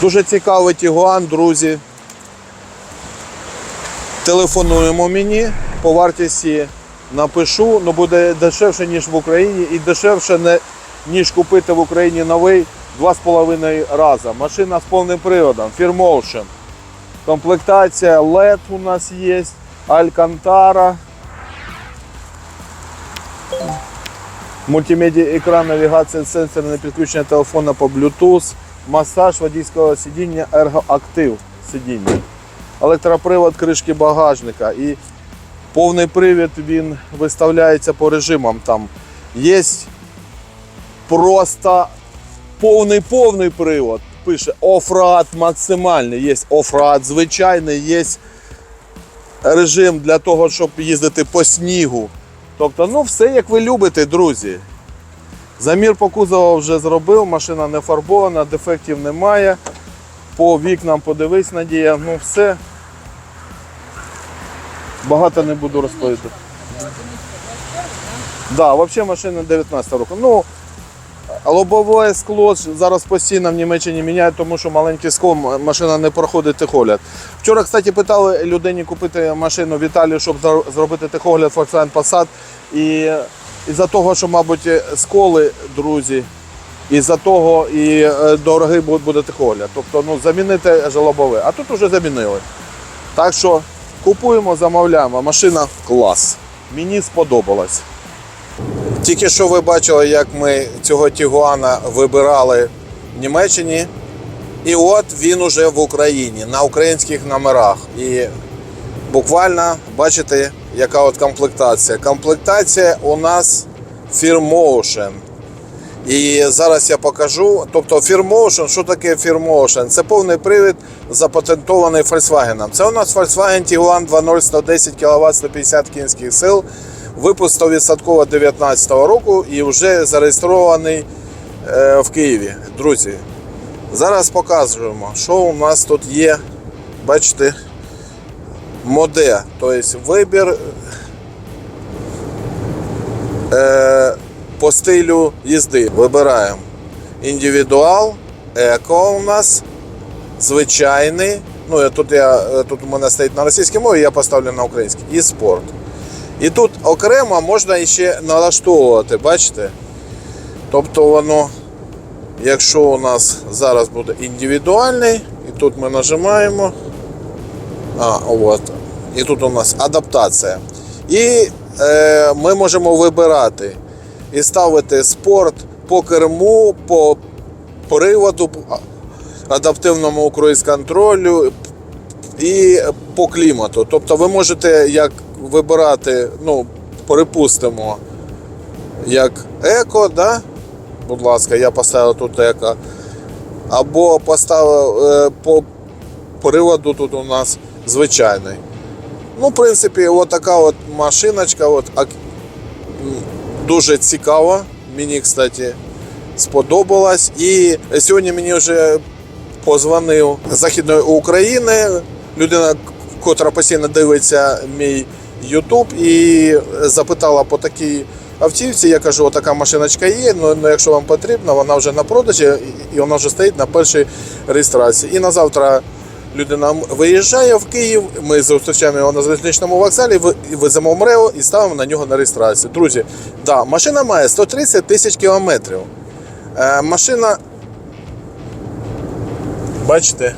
Дуже цікавий Тігуан, друзі. Телефонуємо мені по вартості напишу, ну буде дешевше, ніж в Україні, і дешевше, ніж купити в Україні новий 2,5 рази. Машина з повним приводом, Firmotion. Комплектація LED у нас є, Alcantara. Мультимедіа екран, навігація, сенсорне підключення телефона по Bluetooth, масаж водійського сидіння, ергоактив сидіння, електропривод кришки багажника і повний привід він виставляється по режимам. Там є просто повний повний привод. Пише офрад максимальний, є офрад звичайний, є режим для того, щоб їздити по снігу. Тобто, ну все як ви любите, друзі. Замір по кузову вже зробив, машина не фарбована, дефектів немає. По вікнам подивись, Надія, ну все. Багато не буду розповідати. Да, взагалі машина 19 року. Ну, лобове скло зараз постійно в Німеччині міняють, тому що маленьке скло, машина не проходить техогляд. Вчора, кстати, питали людині купити машину в Італії, щоб зробити техогляд Volkswagen Passat. І із-за того, що, мабуть, сколи, друзі, із-за того і е, дорогий бу- буде техогляд. Тобто, ну, замінити же лобове. А тут вже замінили. Так що купуємо, замовляємо. Машина клас. Мені сподобалась. Тільки що ви бачили, як ми цього Тігуана вибирали в Німеччині. І от він уже в Україні на українських номерах. І буквально бачите, яка от комплектація. Комплектація у нас Firmotion. І зараз я покажу. Тобто Firmotion, що таке Firmotion? Це повний привід запатентований Volkswagen. Це у нас Volkswagen Tiguan 2.0 110 кВт 150 кінських сил. Випуск 100% 19 року і вже зареєстрований е, в Києві. Друзі, зараз показуємо, що у нас тут є. Бачите, моде, тобто вибір е, по стилю їзди. Вибираємо індивідуал, еко у нас, звичайний. Ну, тут, я, тут у мене стоїть на російській мові, я поставлю на українській. І спорт. І тут окремо можна ще налаштовувати, бачите? Тобто воно, якщо у нас зараз буде індивідуальний, і тут ми нажимаємо. А, от. І тут у нас адаптація. І е, ми можемо вибирати і ставити спорт по керму, по приводу, адаптивному круїз-контролю і по клімату. Тобто ви можете як вибирати, ну, припустимо, як еко, да? будь ласка, я поставив тут еко. Або поставив е, по приводу тут у нас звичайний. Ну, в принципі, от така от машиночка, от, дуже цікава. Мені, кстати, сподобалась. І сьогодні мені вже позвонив з Західної України, людина, котра постійно дивиться мій YouTube, і запитала по такій автівці. Я кажу, отака машиночка є, ну, ну якщо вам потрібно, вона вже на продажі і вона вже стоїть на першій реєстрації. І на завтра людина виїжджає в Київ, ми зустрічаємо його на залізничному вокзалі, веземо в МРЕО і ставимо на нього на реєстрацію. Друзі, да, машина має 130 тисяч кілометрів. Е, машина. Бачите?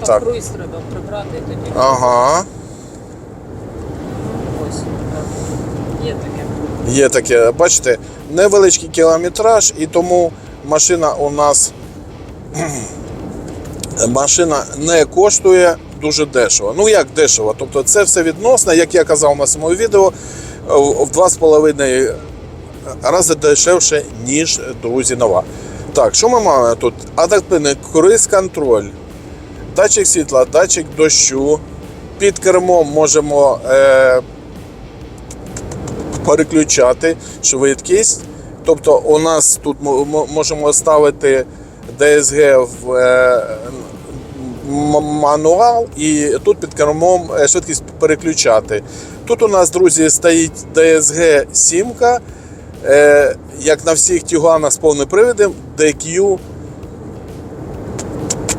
Там Так. круїз треба прибрати тоді. Ага. Ось. так. Є таке. Є таке, бачите, невеличкий кілометраж, і тому машина у нас машина не коштує дуже дешево. Ну як дешево? Тобто це все відносно, як я казав на своєму відео, в в 2,5 рази дешевше, ніж друзі нова. Так, що ми маємо тут? Адаптивний круїз-контроль, датчик світла, датчик дощу. Під кермом можемо е, переключати швидкість. Тобто у нас тут мо- мо- можемо ставити DSG в е, мануал і тут під кермом е, швидкість переключати. Тут у нас, друзі, стоїть DSG 7, е, як на всіх тюганах з повним привідом, DQ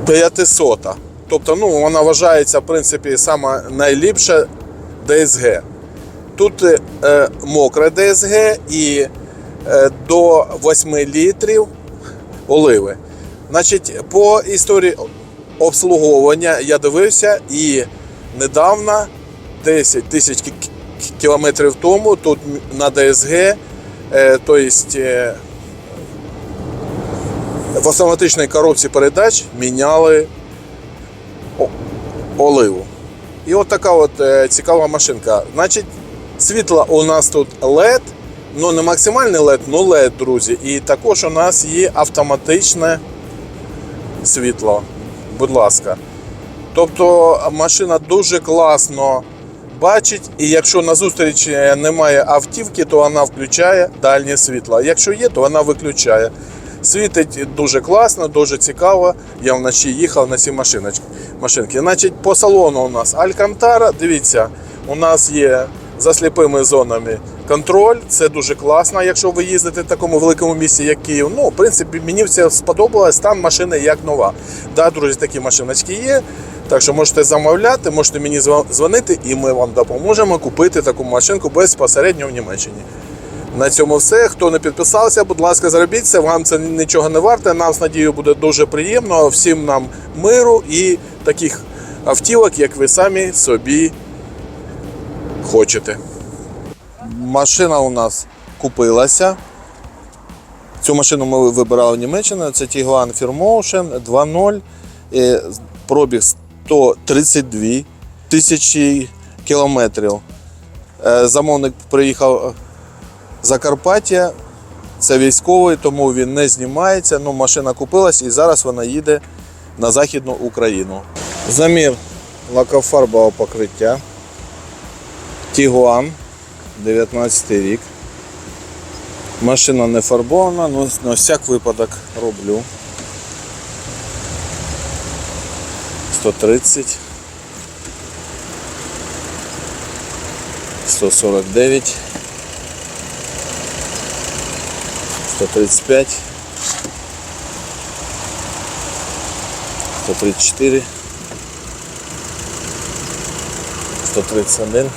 500. Тобто, ну, вона вважається, в принципі, саме найліпше ДСГ. Тут е, е, мокре ДСГ і е, до 8 літрів оливи. Значить, по історії обслуговування я дивився і недавно, 10 тисяч кі- кі- кілометрів тому, тут на ДСГ, е, то е, в автоматичній коробці передач міняли оливу. І от така от е, цікава машинка. Значить, світло у нас тут LED, ну не максимальний LED, ну LED, друзі. І також у нас є автоматичне світло. Будь ласка. Тобто машина дуже класно бачить, і якщо на зустріч немає автівки, то вона включає дальнє світло. А Якщо є, то вона виключає. Світить дуже класно, дуже цікаво. Я вночі їхав на ці машинки. Значить, по салону у нас Алькантара. Дивіться, у нас є за сліпими зонами контроль. Це дуже класно, якщо ви їздите в такому великому місті, як Київ. Ну, в принципі, мені все сподобалось. Там машина як нова. Да, друзі, такі машиночки є. Так що можете замовляти, можете мені дзвонити, і ми вам допоможемо купити таку машинку безпосередньо в Німеччині. На цьому все. Хто не підписався, будь ласка, зробіть це. Вам це нічого не варте. Нам з надією буде дуже приємно. Всім нам миру і таких автівок, як ви самі собі хочете. Машина у нас купилася. Цю машину ми вибирали в Німеччині. Це Tiguan Firmotion 2.0. Е, Пробіг 132 тисячі кілометрів. Е, Замовник приїхав з Закарпаття. Це військовий, тому він не знімається. Ну, машина купилась і зараз вона їде на Західну Україну. Замір лакофарбового покриття. Тігуан, 19 рік. Машина не фарбована, ну на всяк випадок роблю. 130. 149. 135. 134. 131.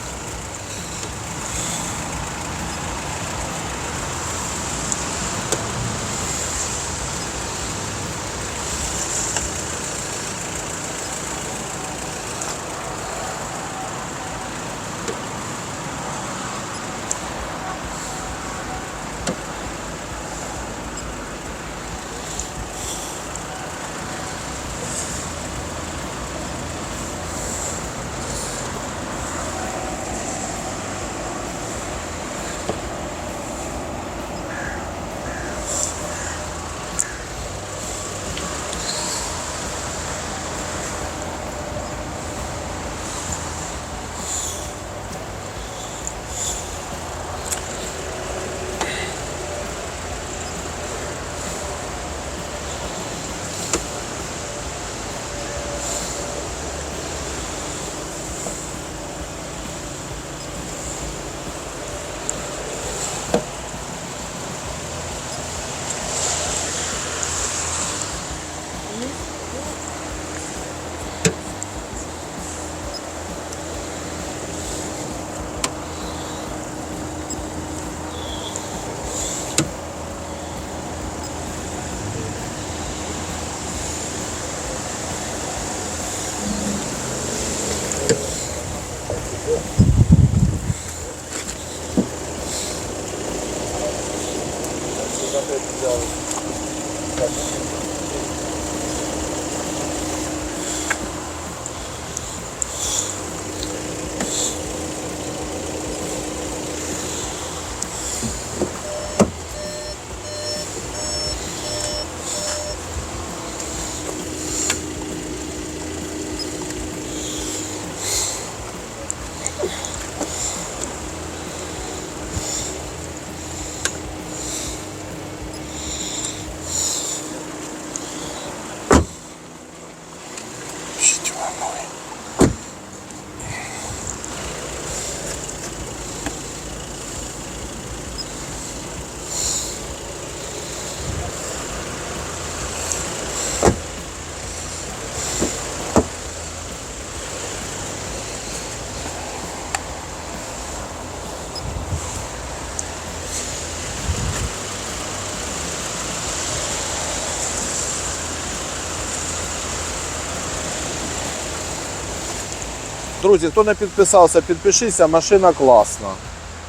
Друзі, хто не підписався, підпишіться, машина класна.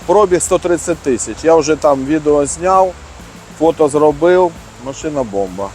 Пробіг 130 тисяч. Я вже там відео зняв, фото зробив, машина бомба.